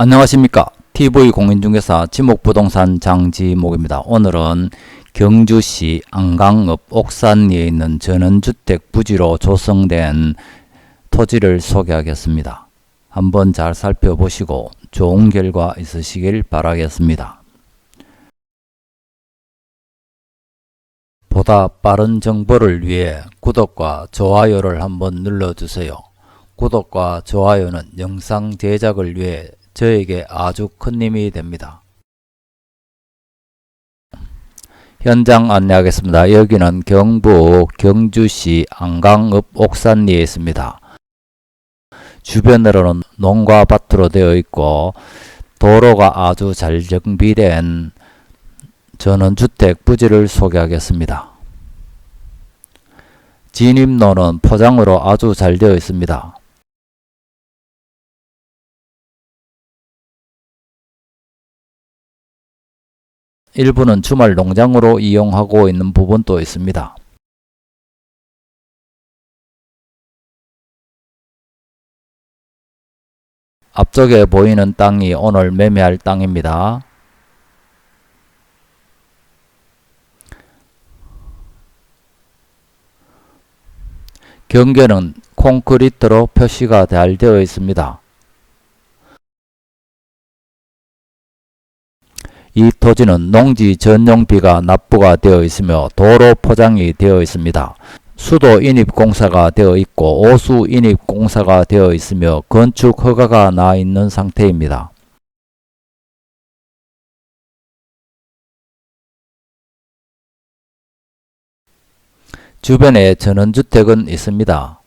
안녕하십니까. TV공인중개사 지목부동산 장지목입니다. 오늘은 경주시 안강읍 옥산리에 있는 전원주택 부지로 조성된 토지를 소개하겠습니다. 한번 잘 살펴보시고 좋은 결과 있으시길 바라겠습니다. 보다 빠른 정보를 위해 구독과 좋아요를 한번 눌러주세요. 구독과 좋아요는 영상 제작을 위해 저에게 아주 큰 힘이 됩니다. 현장 안내하겠습니다. 여기는 경북 경주시 안강읍 옥산리에 있습니다. 주변으로는 농가 밭으로 되어 있고 도로가 아주 잘 정비된 전원주택 부지를 소개하겠습니다. 진입로는 포장으로 아주 잘 되어 있습니다. 일부는 주말 농장으로 이용하고 있는 부분도 있습니다. 앞쪽에 보이는 땅이 오늘 매매할 땅입니다. 경계는 콘크리트로 표시가 잘 되어 있습니다. 이 토지는 농지 전용비가 납부가 되어 있으며 도로 포장이 되어 있습니다. 수도 인입 공사가 되어 있고 오수 인입 공사가 되어 있으며 건축 허가가 나 있는 상태입니다. 주변에 전원주택은 있습니다.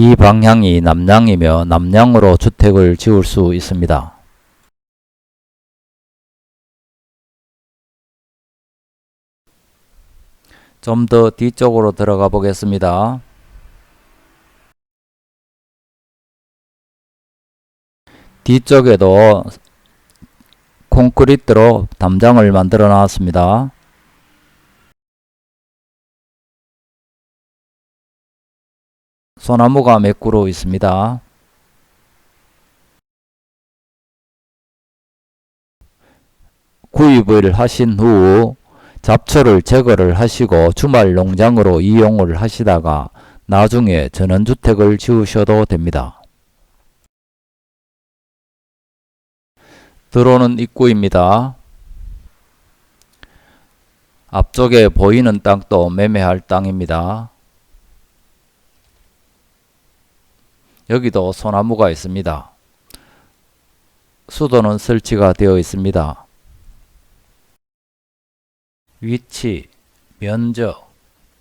이 방향이 남향이며 남향으로 주택을 지을 수 있습니다. 좀 더 뒤쪽으로 들어가 보겠습니다. 뒤쪽에도 콘크리트로 담장을 만들어 놨습니다. 소나무가 몇 그루 있습니다. 구입을 하신 후 잡초를 제거를 하시고 주말 농장으로 이용을 하시다가 나중에 전원주택을 지으셔도 됩니다. 들어오는 입구입니다. 앞쪽에 보이는 땅도 매매할 땅입니다. 여기도 소나무가 있습니다. 수도는 설치가 되어 있습니다. 위치, 면적,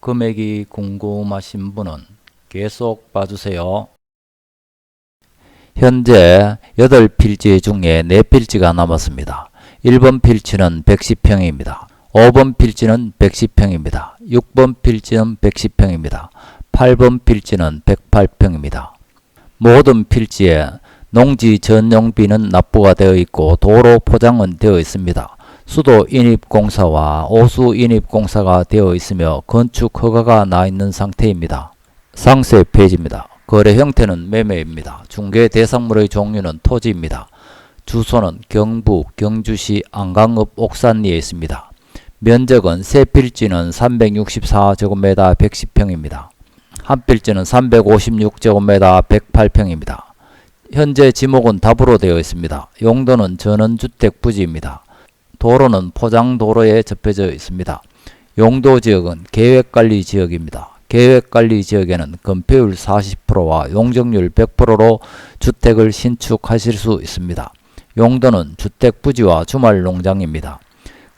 금액이 궁금하신 분은 계속 봐주세요. 현재 8필지 중에 4필지가 남았습니다. 1번 필지는 110평입니다. 5번 필지는 110평입니다. 6번 필지는 110평입니다. 8번 필지는 108평입니다. 모든 필지에 농지 전용비는 납부가 되어 있고 도로 포장은 되어 있습니다. 수도 인입 공사와 오수 인입 공사가 되어 있으며 건축 허가가 나 있는 상태입니다. 상세 페이지입니다. 거래 형태는 매매입니다. 중개 대상물의 종류는 토지입니다. 주소는 경북 경주시 안강읍 옥산리에 있습니다. 면적은 세 필지는 364제곱미터 110평입니다. 한 필지는 356제곱미터 108평입니다. 현재 지목은 답으로 되어 있습니다. 용도는 전원주택 부지입니다. 도로는 포장도로에 접해져 있습니다. 용도 지역은 계획관리 지역입니다. 계획관리 지역에는 건폐율 40%와 용적률 100%로 주택을 신축하실 수 있습니다. 용도는 주택 부지와 주말 농장입니다.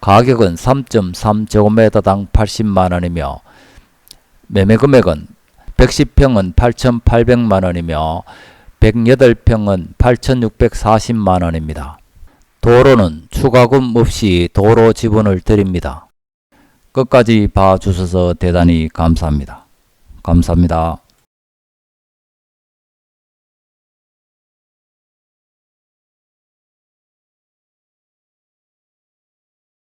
가격은 3.3제곱미터당 80만원이며 매매 금액은 110평은 8,800만 원이며 108평은 8,640만 원입니다. 도로는 추가금 없이 도로 지분을 드립니다. 끝까지 봐주셔서 대단히 감사합니다. 감사합니다.